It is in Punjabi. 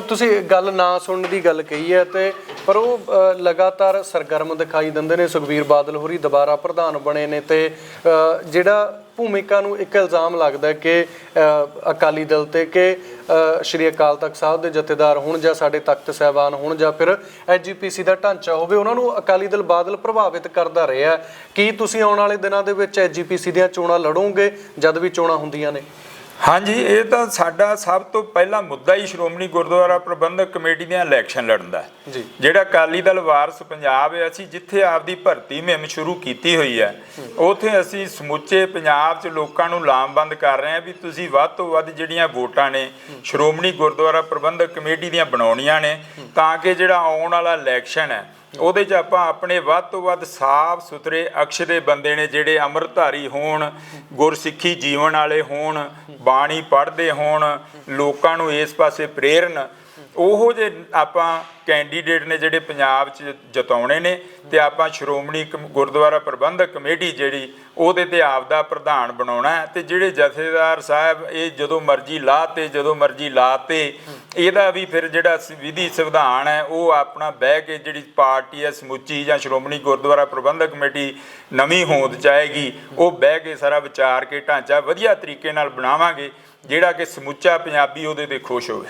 ਤੁਸੀਂ ਗੱਲ ਨਾ ਸੁਣਨ ਦੀ ਗੱਲ ਕਹੀ ਹੈ ਤੇ ਪਰ ਉਹ ਲਗਾਤਾਰ ਸਰਗਰਮ ਦਿਖਾਈ ਦਿੰਦੇ ਨੇ। ਸੁਖਬੀਰ ਬਾਦਲ ਹੋਰੀ ਦੁਬਾਰਾ ਪ੍ਰਧਾਨ ਬਣੇ ਨੇ ਤੇ ਜਿਹੜਾ ਭੂਮਿਕਾ ਨੂੰ ਇੱਕ ਇਲਜ਼ਾਮ ਲੱਗਦਾ ਕਿ ਅਕਾਲੀ ਦਲ ਤੇ ਕਿ ਸ਼੍ਰੀ ਅਕਾਲ ਤਖਤ ਸਾਹਿਬ ਦੇ ਜਥੇਦਾਰ ਹੋਣ ਜਾਂ ਸਾਡੇ ਤਖਤ ਸਹਿਬਾਨ ਹੋਣ ਜਾਂ ਫਿਰ ਐਜੀਪੀਸੀ ਦਾ ਢਾਂਚਾ ਹੋਵੇ, ਉਹਨਾਂ ਨੂੰ ਅਕਾਲੀ ਦਲ ਬਾਦਲ ਪ੍ਰਭਾਵਿਤ ਕਰਦਾ ਰਿਹਾ ਕੀ ਤੁਸੀਂ ਆਉਣ ਵਾਲੇ ਦਿਨਾਂ ਦੇ ਵਿੱਚ ਐਜੀਪੀਸੀ ਦੀਆਂ ਚੋਣਾਂ ਲੜੋਗੇ, ਜਦ ਵੀ ਚੋਣਾਂ ਹੁੰਦੀਆਂ ਨੇ? ਹਾਂਜੀ ਇਹ ਤਾਂ ਸਾਡਾ ਸਭ ਤੋਂ ਪਹਿਲਾ ਮੁੱਦਾ ਹੀ ਸ਼੍ਰੋਮਣੀ ਗੁਰਦੁਆਰਾ ਪ੍ਰਬੰਧਕ ਕਮੇਟੀ ਦੀਆਂ ਇਲੈਕਸ਼ਨ ਲੜਨ ਦਾ। ਜੀ। ਜਿਹੜਾ ਅਕਾਲੀ ਦਲ ਵਾਰਸ ਪੰਜਾਬ ਹੈ ਅਸੀਂ ਜਿੱਥੇ ਆਪਦੀ ਭਰਤੀ ਮੁਹਿੰਮ ਸ਼ੁਰੂ ਕੀਤੀ ਹੋਈ ਹੈ ਉਥੇ ਅਸੀਂ ਸਮੁੱਚੇ ਪੰਜਾਬ 'ਚ ਲੋਕਾਂ ਨੂੰ ਲਾਮਬੰਦ ਕਰ ਰਹੇ ਹਾਂ ਵੀ ਤੁਸੀਂ ਵੱਧ ਤੋਂ ਵੱਧ ਜਿਹੜੀਆਂ ਵੋਟਾਂ ਨੇ ਸ਼੍ਰੋਮਣੀ ਗੁਰਦੁਆਰਾ ਪ੍ਰਬੰਧਕ ਕਮੇਟੀ ਦੀਆਂ ਬਣਾਉਣੀਆਂ ਨੇ ਤਾਂ ਕਿ ਜਿਹੜਾ ਆਉਣ ਵਾਲਾ ਇਲੈਕਸ਼ਨ ਹੈ ਉਹਦੇ 'ਚ ਆਪਾਂ ਆਪਣੇ ਵੱਧ ਤੋਂ ਵੱਧ ਸਾਫ਼ ਸੁਥਰੇ ਅਕਸ਼ ਦੇ ਬੰਦੇ ਨੇ ਜਿਹੜੇ ਅੰਮ੍ਰਿਤਧਾਰੀ ਹੋਣ, ਗੁਰਸਿੱਖੀ ਜੀਵਨ ਵਾਲੇ ਹੋਣ, ਬਾਣੀ ਪੜ੍ਹਦੇ ਹੋਣ, ਲੋਕਾਂ ਨੂੰ ਇਸ ਪਾਸੇ ਪ੍ਰੇਰਨ ਉਹੋ ਜੇ ਆਪਾਂ ਕੈਂਡੀਡੇਟ ਨੇ ਜਿਹੜੇ ਪੰਜਾਬ 'ਚ ਜਤਾਉਣੇ ਨੇ ਤੇ ਆਪਾਂ ਸ਼੍ਰੋਮਣੀ ਕਮ- ਗੁਰਦੁਆਰਾ ਪ੍ਰਬੰਧਕ ਕਮੇਟੀ ਜਿਹੜੀ, ਉਹਦੇ ਤੇ ਆਪਦਾ ਪ੍ਰਧਾਨ ਬਣਾਉਣਾ ਹੈ ਤੇ ਜਿਹੜੇ ਜਥੇਦਾਰ ਸਾਹਿਬ, ਇਹ ਜਦੋਂ ਮਰਜ਼ੀ ਲਾਤੇ ਜਦੋਂ ਮਰਜ਼ੀ ਲਾ 'ਤੇ, ਇਹਦਾ ਵੀ ਫਿਰ ਜਿਹੜਾ ਸ- ਵਿਧੀ ਸੰਵਿਧਾਨ ਹੈ, ਉਹ ਆਪਣਾ ਬਹਿ ਕੇ ਜਿਹੜੀ ਪਾਰਟੀ ਹੈ ਸਮੁੱਚੀ ਜਾਂ ਸ਼੍ਰੋਮਣੀ ਗੁਰਦੁਆਰਾ ਪ੍ਰਬੰਧਕ ਕਮੇਟੀ ਨਵੀਂ ਹੋਂਦ ਚਾਹੇਗੀ, ਉਹ ਬਹਿ ਕੇ ਸਾਰਾ ਵਿਚਾਰ ਕੇ ਢਾਂਚਾ ਵਧੀਆ ਤਰੀਕੇ ਨਾਲ ਬਣਾਵਾਂਗੇ, ਜਿਹੜਾ ਕਿ ਸਮੁੱਚਾ ਪੰਜਾਬੀ ਉਹਦੇ ਤੇ ਖੁਸ਼ ਹੋਵੇ।